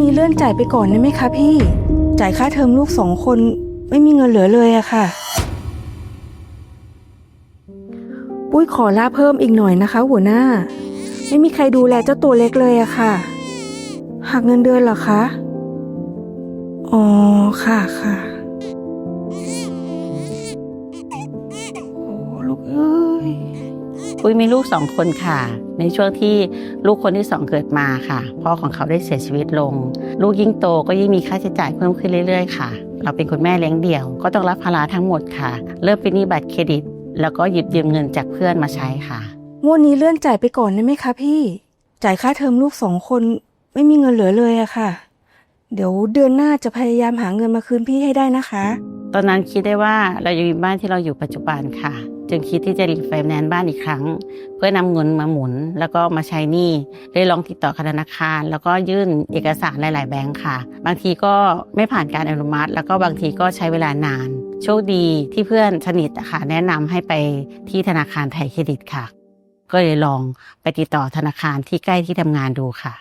นี้เลื่อนจ่ายไปก่อนได้ไหมคะพี่ จ่ายค่าเทอมลูกสองคนไม่มีเงินเหลือเลยอะค่ะ ปุ้ยขอลาเพิ่มอีกหน่อยนะคะ หัวหน้า ไม่มีใครดูแลเจ้าตัวเล็กเลยอะค่ะ หักเงินเดือนเหรอคะ อ๋อ ค่ะค่ะ ปุ้ยมีลูกสองคนค่ะ ในช่วงที่ลูกคนที่สองเกิดมาค่ะ พ่อของเขาได้เสียชีวิตลง ลูกยิ่งโตก็ยิ่งมีค่าใช้จ่ายเพิ่มขึ้นเรื่อย ๆ ค่ะ เราเป็นคุณแม่เลี้ยงเดี่ยว ก็ต้องรับภาระทั้งหมดค่ะ เริ่มเป็นหนี้บัตรเครดิต แล้วก็หยิบยืมเงินจากเพื่อนมาใช้ค่ะงวดนี้เลื่อนจ่ายไปก่อนได้ไหมคะพี่ จ่ายค่าเทอมลูกสองคนไม่มีเงินเหลือเลยอะค่ะ เดี๋ยวเดือนหน้าจะพยายามหาเงินมาคืนพี่ให้ได้นะคะ ตอนนั้นคิดได้ว่าเรายังมีบ้านที่เราอยู่ปัจจุบันค่ะ จึงคิดที่จะรีไฟแนนซ์บ้านอีกครั้ง เพื่อนำเงินมาหมุน แล้วก็มาใช้หนี้ได้ลองติดต่อธนาคาร แล้วก็ยื่นเอกสารหลาย ๆ แบงค์ค่ะ บางทีก็ไม่ผ่านการอนุมัติ แล้วก็บางทีก็ใช้เวลานาน โชคดีที่เพื่อนสนิทค่ะแนะนำให้ไปที่ธนาคารไทยเครดิตค่ะ ก็เลยลองไปติดต่อธนาคารที่ใกล้ที่ทำงานดูค่ะ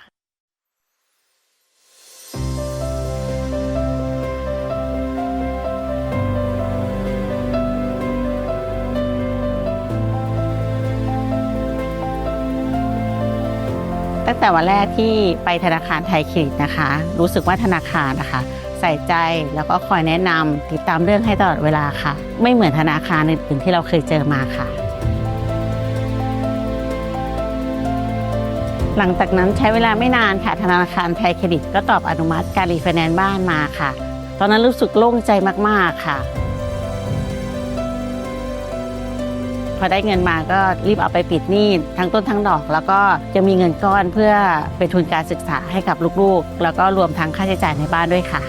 ตั้งแต่วันแรกที่ไปธนาคารไทยเครดิตนะคะ รู้สึกว่าธนาคารนะคะใส่ใจแล้วก็คอยแนะนำติดตามเรื่องให้ตลอดเวลาค่ะ ไม่เหมือนธนาคารอื่นๆที่เราเคยเจอมาค่ะ หลังจากนั้นใช้เวลาไม่นานค่ะ ธนาคารไทยเครดิตก็ตอบอนุมัติการรีไฟแนนซ์บ้านมาค่ะ ตอนนั้นรู้สึกโล่งใจมากๆค่ะ พอได้เงินมาก็รีบเอาไปปิดหนี้ทั้งต้นทั้งดอก แล้วก็จะมีเงินก้อนเพื่อเป็นทุนการศึกษาให้กับลูกๆ แล้วก็รวมทั้งค่าใช้จ่ายในบ้านด้วยค่ะ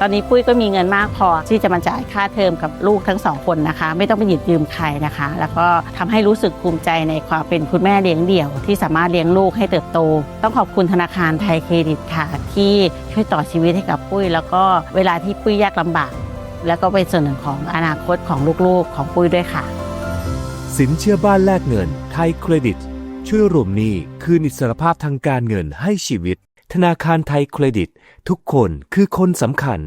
ตอนนี้ปุ้ยก็มีเงินมากพอที่จะมาจ่ายค่าเทอมกับลูกทั้งสองคนนะคะ ไม่ต้องไปหยิบยืมใครนะคะ แล้วก็ทำให้รู้สึกภูมิใจในความเป็นคุณแม่เลี้ยงเดี่ยว ที่สามารถเลี้ยงลูกให้เติบโต ต้องขอบคุณธนาคารไทยเครดิตค่ะที่ช่วยต่อชีวิตให้กับปุ้ย แล้วก็เวลาที่ปุ้ยยากลำบาก แล้วก็เป็นส่วนหนึ่งของอนาคตของลูกๆ ของปุ้ยด้วยค่ะ สินเชื่อบ้านแลกเงิน ไทยเครดิต ช่วยรวมหนี้คืนอิสรภาพทางการเงินให้ชีวิต ธนาคารไทยเครดิต ทุกคนคือคนสำคัญ